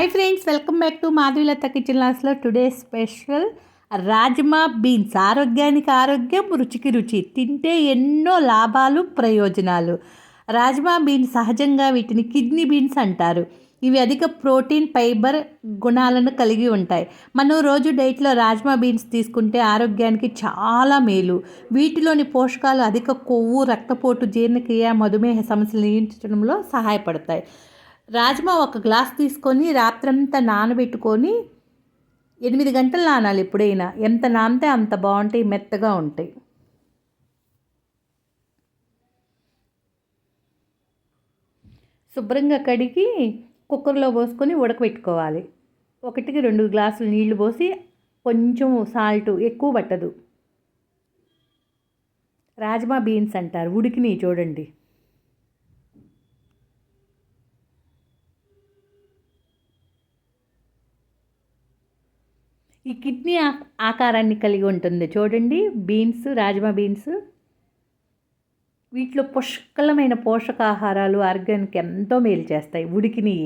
Hi friends welcome back to Madhavilatha kitchen లాస్లో today special rajma beans ఆరోగ్యానికి ఆరోగ్యం రుచికి రుచి. తింటే ఎన్నో లాభాలు ప్రయోజనాలు. రాజ్మా బీన్స్ సహజంగా వీటిని కిడ్నీ బీన్స్ అంటారు. ఇవి అధిక ప్రోటీన్ ఫైబర్ గుణాలను కలిగి ఉంటాయి. మనం రోజు డైట్లో రాజ్మా బీన్స్ తీసుకుంటే ఆరోగ్యానికి చాలా మేలు. వీటిలోని పోషకాలు అధిక కొవ్వు రక్తపోటు జీర్ణక్రియ మధుమేహ సమస్యలు నియంత్రించడంలో సహాయపడతాయి. రాజ్మా ఒక గ్లాస్ తీసుకొని రాత్రంతా నానబెట్టుకొని ఎనిమిది గంటలు నానాలి ఎప్పుడైనా. ఎంత నానితే అంత బాగుంటాయి మెత్తగా ఉంటాయి. శుభ్రంగా కడిగి కుక్కర్లో పోసుకొని ఉడకబెట్టుకోవాలి. ఒకటికి రెండు గ్లాసులు నీళ్ళు పోసి కొంచెం సాల్ట్ ఎక్కువ పట్టదు. రాజ్మా బీన్స్ అంటారు ఉడికినాయి చూడండి. ఈ కిడ్నీ ఆకారాన్ని కలిగి ఉంటుంది. చూడండి బీన్స్ రాజ్మా బీన్స్. వీటిలో పుష్కలమైన పోషకాహారాలు ఆర్గానిక్ ఎంతో మేలు చేస్తాయి. ఉడికినవి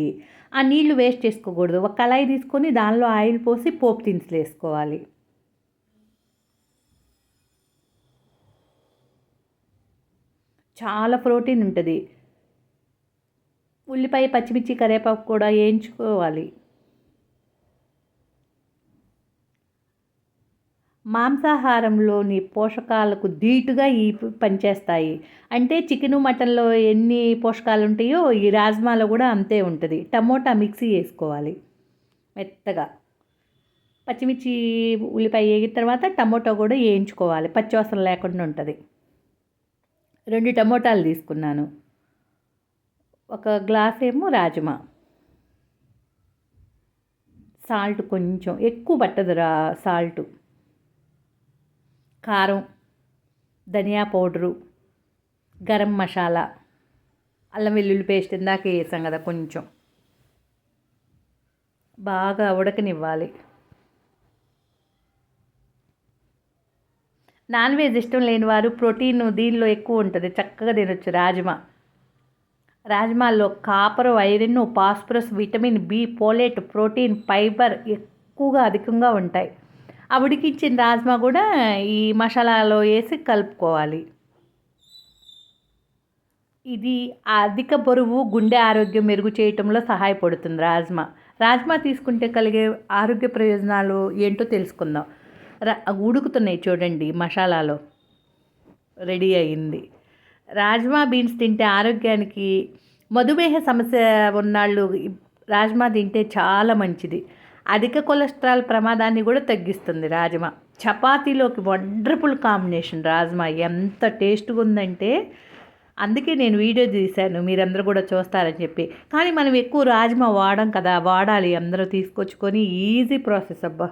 ఆ నీళ్ళు వేస్ట్ చేసుకోకూడదు. ఒక కళాయి తీసుకొని దానిలో ఆయిల్ పోసి పోపు దినుసులు వేసుకోవాలి. చాలా ప్రోటీన్ ఉంటుంది. ఉల్లిపాయ పచ్చిమిర్చి కరివేపాకు కూడా వేయించుకోవాలి. మాంసాహారంలోని పోషకాలకు ధీటుగా ఈ పనిచేస్తాయి. అంటే చికెను మటన్లో ఎన్ని పోషకాలు ఉంటాయో ఈ రాజ్మాలో కూడా అంతే ఉంటుంది. టమోటా మిక్సీ వేసుకోవాలి మెత్తగా. పచ్చిమిర్చి ఉల్లిపాయ వేగిన తర్వాత టమోటా కూడా వేయించుకోవాలి. పచ్చివాసన లేకుండా ఉంటుంది. రెండు టమోటాలు తీసుకున్నాను. ఒక గ్లాస్ ఏమో రాజ్మా. సాల్ట్ కొంచెం. ఎక్కువ పట్టదురా సాల్ట్. కారం ధనియా పౌడరు గరం మసాలా అల్లం వెల్లుల్లి పేస్ట్ ఇందాక వేసాం కదా కొంచెం. బాగా ఉడకనివ్వాలి. నాన్ వెజ్ ఇష్టం లేని వారు ప్రోటీన్ దీనిలో ఎక్కువ ఉంటుంది. చక్కగా తినొచ్చు. Rajma. రాజ్మాల్లో copper iron phosphorus vitamin B folate protein fibre ఎక్కువగా అధికంగా ఉంటాయి. ఆ ఉడికించిన రాజ్మా కూడా ఈ మసాలాలో వేసి కలుపుకోవాలి. ఇది అధిక బరువు గుండె ఆరోగ్యం మెరుగు చేయటంలో సహాయపడుతుంది రాజ్మా. రాజ్మా తీసుకుంటే కలిగే ఆరోగ్య ప్రయోజనాలు ఏంటో తెలుసుకుందాం. ఉడుకుతున్నాయి చూడండి మసాలాలో. రెడీ అయింది. రాజ్మా బీన్స్ తింటే ఆరోగ్యానికి మధుమేహ సమస్య ఉన్నాళ్ళు రాజ్మా తింటే చాలా మంచిది. అధిక కొలెస్ట్రాల్ ప్రమాదాన్ని కూడా తగ్గిస్తుంది రాజ్మా. చపాతీలోకి వండర్ఫుల్ కాంబినేషన్ రాజ్మా. ఎంత టేస్ట్గా ఉందంటే అందుకే నేను వీడియో తీశాను. మీరందరూ కూడా చూస్తారని చెప్పి. కానీ మనం ఎక్కువ రాజ్మా వాడం కదా వాడాలి. అందరూ తీసుకొచ్చుకొని ఈజీ ప్రాసెస్ అబ్బా.